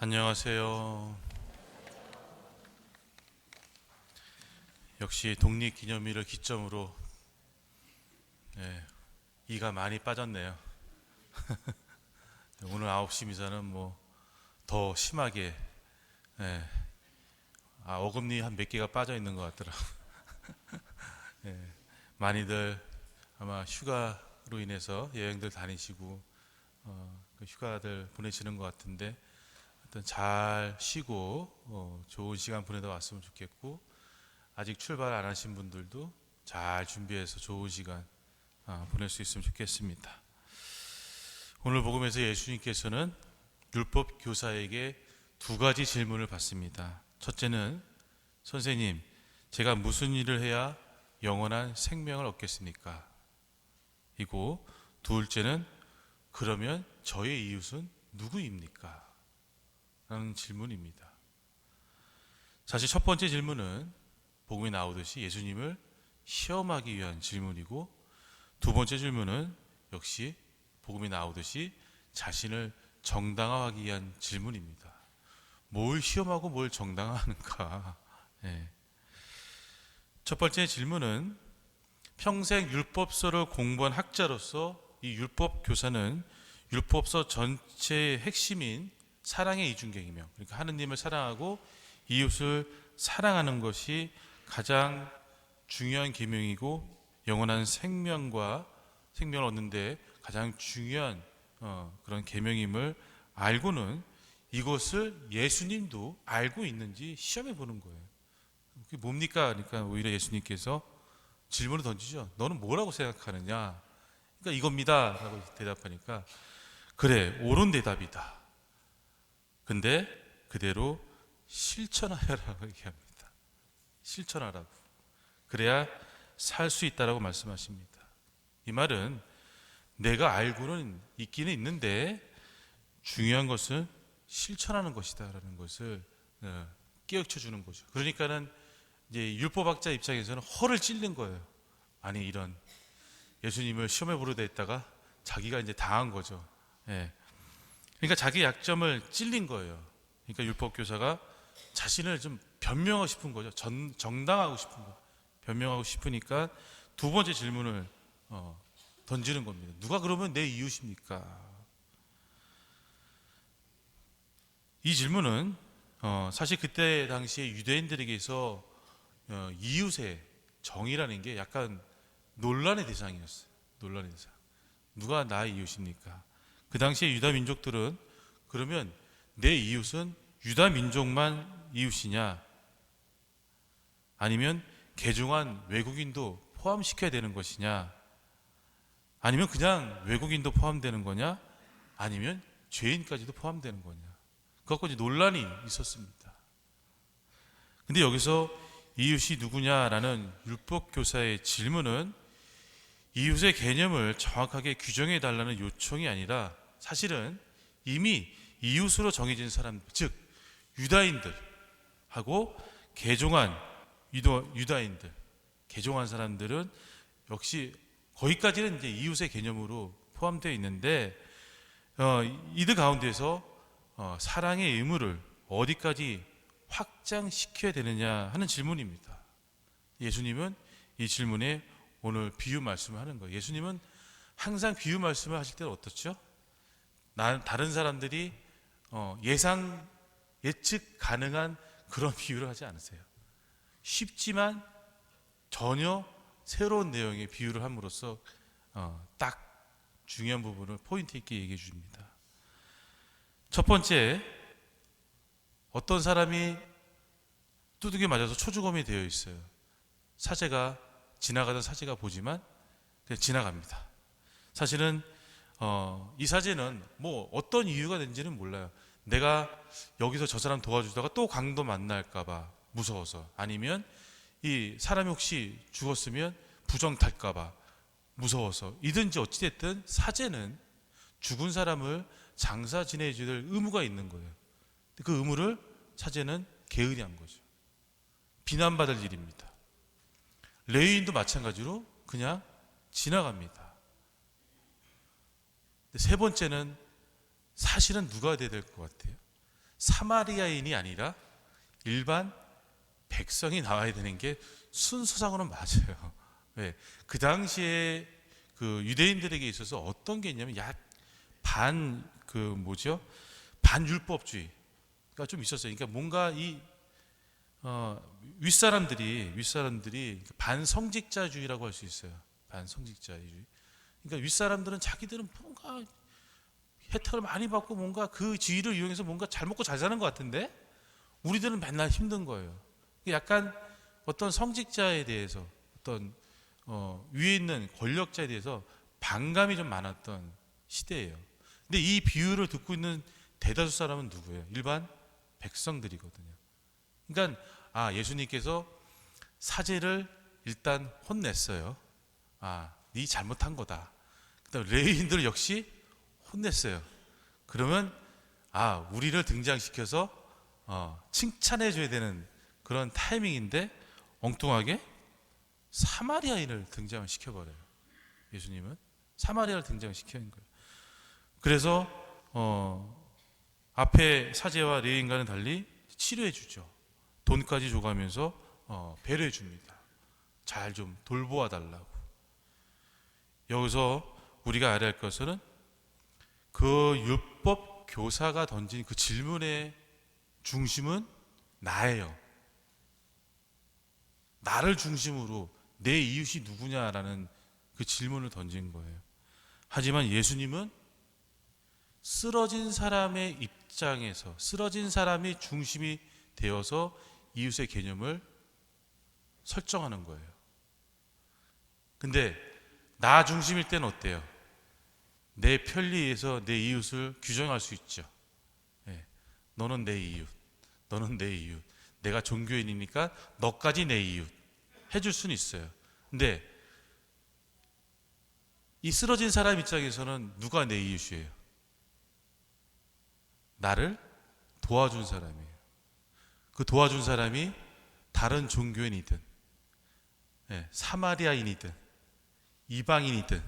안녕하세요. 역시 독립기념일을 기점으로 예, 이가 많이 빠졌네요. 오늘 9시 미사는 뭐 더 심하게 예, 아, 어금니 한 몇 개가 빠져 있는 것 같더라고요. 예, 많이들 아마 휴가로 인해서 여행들 다니시고 어, 그 휴가들 보내시는 것 같은데 하여튼 잘 쉬고 어, 좋은 시간 보내다 왔으면 좋겠고 아직 출발 안 하신 분들도 잘 준비해서 좋은 시간 아, 보낼 수 있으면 좋겠습니다. 오늘 복음에서 예수님께서는 율법 교사에게 두 가지 질문을 받습니다. 첫째는 선생님, 제가 무슨 일을 해야 영원한 생명을 얻겠습니까? 이고 둘째는 그러면 저의 이웃은 누구입니까? 라는 질문입니다. 사실 첫 번째 질문은 복음에 나오듯이 예수님을 시험하기 위한 질문이고 두 번째 질문은 역시 복음에 나오듯이 자신을 정당화하기 위한 질문입니다. 뭘 시험하고 뭘 정당화하는가? 예. 첫 번째 질문은 평생 율법서를 공부한 학자로서 이 율법 교사는 율법서 전체의 핵심인 사랑의 이중계명, 그러니까 하느님을 사랑하고 이웃을 사랑하는 것이 가장 중요한 계명이고 영원한 생명과 생명을 얻는데 가장 중요한 어, 그런 계명임을 알고는 이것을 예수님도 알고 있는지 시험해 보는 거예요. 그게 뭡니까? 그러니까 오히려 예수님께서 질문을 던지죠. 너는 뭐라고 생각하느냐? 그러니까 이겁니다. 라고 대답하니까 그래, 옳은 대답이다. 근데 그대로 실천하여라고 얘기합니다. 실천하라고. 그래야 살 수 있다라고 말씀하십니다. 이 말은 내가 알고는 있기는 있는데 중요한 것은 실천하는 것이다라는 것을 어, 깨우쳐 주는 거죠. 그러니까는 이제 율법학자 입장에서는 허를 찔린 거예요. 아니 이런 예수님을 시험에 부르다 했다가 자기가 이제 당한 거죠. 예. 그러니까 자기 약점을 찔린 거예요. 그러니까 율법 교사가 자신을 좀 변명하고 싶은 거죠. 전, 정당하고 싶은 거. 변명하고 싶으니까 두 번째 질문을 어, 던지는 겁니다. 누가 그러면 내 이웃입니까? 이 질문은 어, 사실 그때 당시에 유대인들에게서 어, 이웃의 정의라는 게 약간 논란의 대상이었어요. 논란의 대상. 누가 나의 이웃입니까? 그 당시에 유다 민족들은 그러면 내 이웃은 유다 민족만 이웃이냐? 아니면 개종한 외국인도 포함시켜야 되는 것이냐? 아니면 그냥 외국인도 포함되는 거냐? 아니면 죄인까지도 포함되는 거냐? 이제 논란이 있었습니다. 근데 여기서 이웃이 누구냐라는 율법 교사의 질문은 이웃의 개념을 정확하게 규정해 달라는 요청이 아니라 사실은 이미 이웃으로 정해진 사람, 즉 유다인들하고 개종한 유다인들, 개종한 사람들은 역시 거기까지는 이제 이웃의 개념으로 포함되어 있는데 어, 이들 가운데서 어, 사랑의 의무를 어디까지 확장시켜야 되느냐 하는 질문입니다. 예수님은 이 질문에 오늘 비유 말씀을 하는 거예요. 예수님은 항상 비유 말씀을 하실 때는 어떻죠? 나, 다른 사람들이 어, 예상 예측 가능한 그런 비유를 하지 않으세요. 쉽지만 전혀 새로운 내용의 비유를 함으로써 어, 딱 중요한 부분을 포인트 있게 얘기해 줍니다. 첫 번째, 어떤 사람이 두둑이 맞아서 초주검이 되어 있어요. 사제가 지나가던 사제가 보지만 그냥 지나갑니다. 사실은 어, 이 사제는 뭐 어떤 이유가 된지는 몰라요. 내가 여기서 저 사람 도와주다가 또 강도 만날까봐 무서워서 아니면 이 사람이 혹시 죽었으면 부정 탈까봐 무서워서 이든지 어찌됐든 사제는 죽은 사람을 장사 지내줄 의무가 있는 거예요. 그 의무를 사제는 게으리 한 거죠. 비난받을 일입니다. 레위인도 마찬가지로 그냥 지나갑니다. 세 번째는 사실은 누가 돼야 될 것 같아요? 사마리아인이 아니라 일반 백성이 나와야 되는 게 순서상으로는 맞아요. 왜? 그 당시에 그 유대인들에게 있어서 어떤 게 있냐면 약 반 그 뭐죠? 반율법주의가 좀 있었어요. 그러니까 뭔가 이 어, 윗사람들이 윗사람들이 반성직자주의라고 할 수 있어요. 반성직자주의. 그러니까 윗사람들은 자기들은 뭔가 혜택을 많이 받고 뭔가 그 지위를 이용해서 뭔가 잘 먹고 잘 사는 것 같은데 우리들은 맨날 힘든 거예요. 약간 어떤 성직자에 대해서 어떤 어, 위에 있는 권력자에 대해서 반감이 좀 많았던 시대예요. 근데 이 비유를 듣고 있는 대다수 사람은 누구예요? 일반 백성들이거든요. 그러니까 아 예수님께서 사제를 일단 혼냈어요. 아, 네 잘못한 거다. 그다음 레위인들 역시 혼냈어요. 그러면 아 우리를 등장시켜서 어, 칭찬해 줘야 되는 그런 타이밍인데 엉뚱하게 사마리아인을 등장을 시켜 버려요. 예수님은 사마리아를 등장시키는 거예요. 그래서 어, 앞에 사제와 레인과는 달리 치료해 주죠. 돈까지 줘가면서 어, 배려해 줍니다. 잘 좀 돌보아 달라고. 여기서 우리가 알아야 할 것은 그 율법 교사가 던진 그 질문의 중심은 나예요. 나를 중심으로 내 이웃이 누구냐라는 그 질문을 던진 거예요. 하지만 예수님은 쓰러진 사람의 입장에서 쓰러진 사람이 중심이 되어서 이웃의 개념을 설정하는 거예요. 근데 나 중심일 때는 어때요? 내 편리에서 내 이웃을 규정할 수 있죠. 예, 너는 내 이웃, 너는 내 이웃. 내가 종교인이니까 너까지 내 이웃 해줄 수는 있어요. 근데 이 쓰러진 사람 입장에서는 누가 내 이웃이에요? 나를 도와준 사람이에요. 그 도와준 사람이 다른 종교인이든 예, 사마리아인이든 이방인이든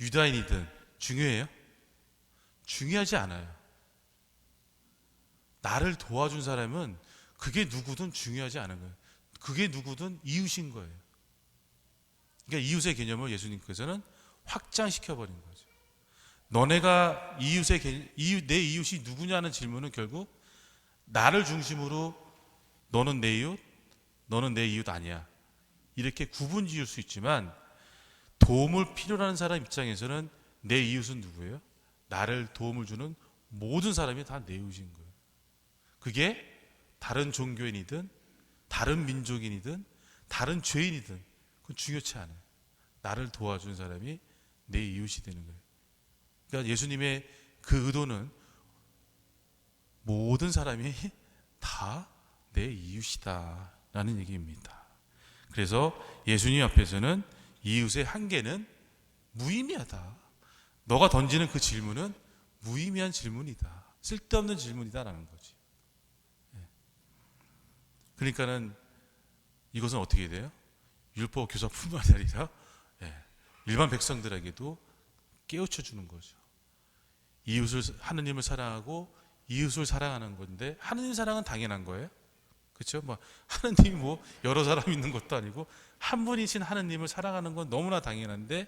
유다인이든 중요해요? 중요하지 않아요. 나를 도와준 사람은 그게 누구든 중요하지 않은 거예요. 그게 누구든 이웃인 거예요. 그러니까 이웃의 개념을 예수님께서는 확장시켜 버린 거죠. 너네가 이웃의 개, 이웃, 내 이웃이 누구냐는 질문은 결국 나를 중심으로 너는 내 이웃, 너는 내 이웃 아니야. 이렇게 구분 지을 수 있지만 도움을 필요로 하는 사람 입장에서는 내 이웃은 누구예요? 나를 도움을 주는 모든 사람이 다 내 이웃인 거예요. 그게 다른 종교인이든 다른 민족인이든 다른 죄인이든 그건 중요치 않아요. 나를 도와준 사람이 내 이웃이 되는 거예요. 그러니까 예수님의 그 의도는 모든 사람이 다 내 이웃이다라는 얘기입니다. 그래서 예수님 앞에서는 이웃의 한계는 무의미하다. 너가 던지는 그 질문은 무의미한 질문이다. 쓸데없는 질문이다라는 거지. 예. 그러니까는 이것은 어떻게 돼요? 율법 교사뿐만 아니라 예, 일반 백성들에게도 깨우쳐 주는 거죠. 이웃을 하느님을 사랑하고 이웃을 사랑하는 건데 하느님 사랑은 당연한 거예요. 그렇죠? 뭐 하느님이 뭐 여러 사람 있는 것도 아니고 한 분이신 하느님을 사랑하는 건 너무나 당연한데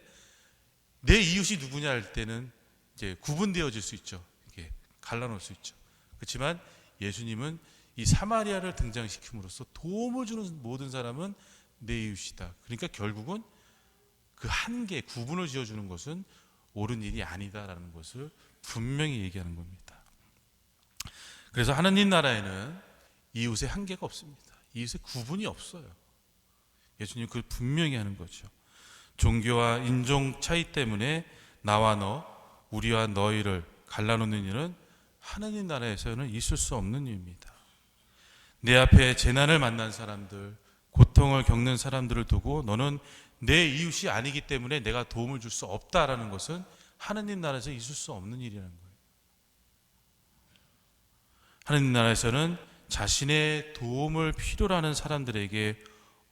내 이웃이 누구냐 할 때는 이제 구분되어질 수 있죠. 이게 갈라놓을 수 있죠. 그렇지만 예수님은 이 사마리아를 등장시킴으로써 도움을 주는 모든 사람은 내 이웃이다. 그러니까 결국은 그 한계 구분을 지어주는 것은 옳은 일이 아니다라는 것을 분명히 얘기하는 겁니다. 그래서 하느님 나라에는 이웃의 한계가 없습니다. 이웃의 구분이 없어요. 예수님 그걸 분명히 하는 거죠. 종교와 인종 차이 때문에 나와 너, 우리와 너희를 갈라놓는 일은 하느님 나라에서는 있을 수 없는 일입니다. 내 앞에 재난을 만난 사람들, 고통을 겪는 사람들을 두고 너는 내 이웃이 아니기 때문에 내가 도움을 줄 수 없다라는 것은 하느님 나라에서 있을 수 없는 일이라는 거예요. 하느님 나라에서는 자신의 도움을 필요로 하는 사람들에게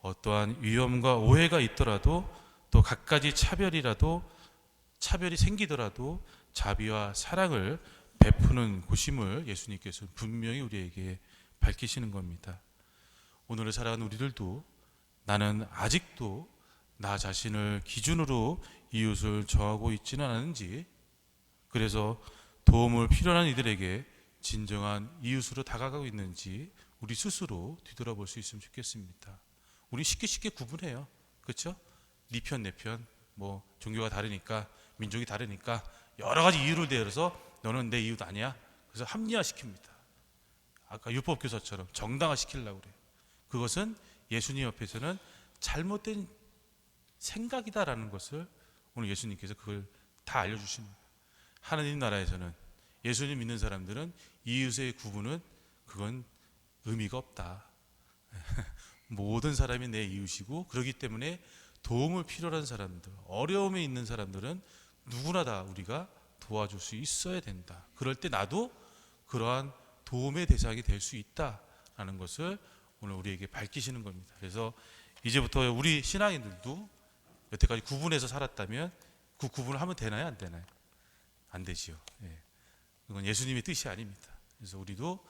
어떠한 위험과 오해가 있더라도 또 갖가지 차별이라도 차별이 생기더라도 자비와 사랑을 베푸는 곳임을 예수님께서 분명히 우리에게 밝히시는 겁니다. 오늘을 살아가는 우리들도 나는 아직도 나 자신을 기준으로 이웃을 정하고 있지는 않은지 그래서 도움을 필요한 이들에게 진정한 이웃으로 다가가고 있는지 우리 스스로 뒤돌아볼 수 있으면 좋겠습니다. 우리 쉽게 쉽게 구분해요. 그렇죠? 네 편, 내 편, 뭐 종교가 다르니까 민족이 다르니까 여러 가지 이유를 대어서 너는 내 이웃 아니야. 그래서 합리화시킵니다. 아까 율법 교사처럼 정당화시키려고 그래요. 그것은 예수님 옆에서는 잘못된 생각이다라는 것을 오늘 예수님께서 그걸 다 알려 주시는 거예요. 하나님 나라에서는 예수님 믿는 사람들은 이웃의 구분은 그건 의미가 없다. 모든 사람이 내 이웃이고 그렇기 때문에 도움을 필요한 사람들, 어려움에 있는 사람들은 누구나 다 우리가 도와줄 수 있어야 된다. 그럴 때 나도 그러한 도움의 대상이 될 수 있다라는 것을 오늘 우리에게 밝히시는 겁니다. 그래서 이제부터 우리 신앙인들도 여태까지 구분해서 살았다면 그 구분을 하면 되나요, 안 되나요? 안 되지요. 예. 그건 예수님의 뜻이 아닙니다. 그래서 우리도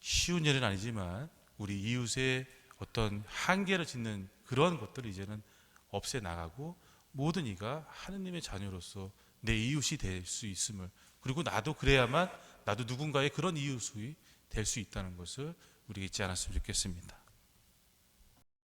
쉬운 일은 아니지만 우리 이웃의 어떤 한계를 짓는 그런 것들을 이제는 없애 나가고 모든 이가 하느님의 자녀로서 내 이웃이 될 수 있음을 그리고 나도 그래야만 나도 누군가의 그런 이웃이 될 수 있다는 것을 우리 잊지 않았으면 좋겠습니다.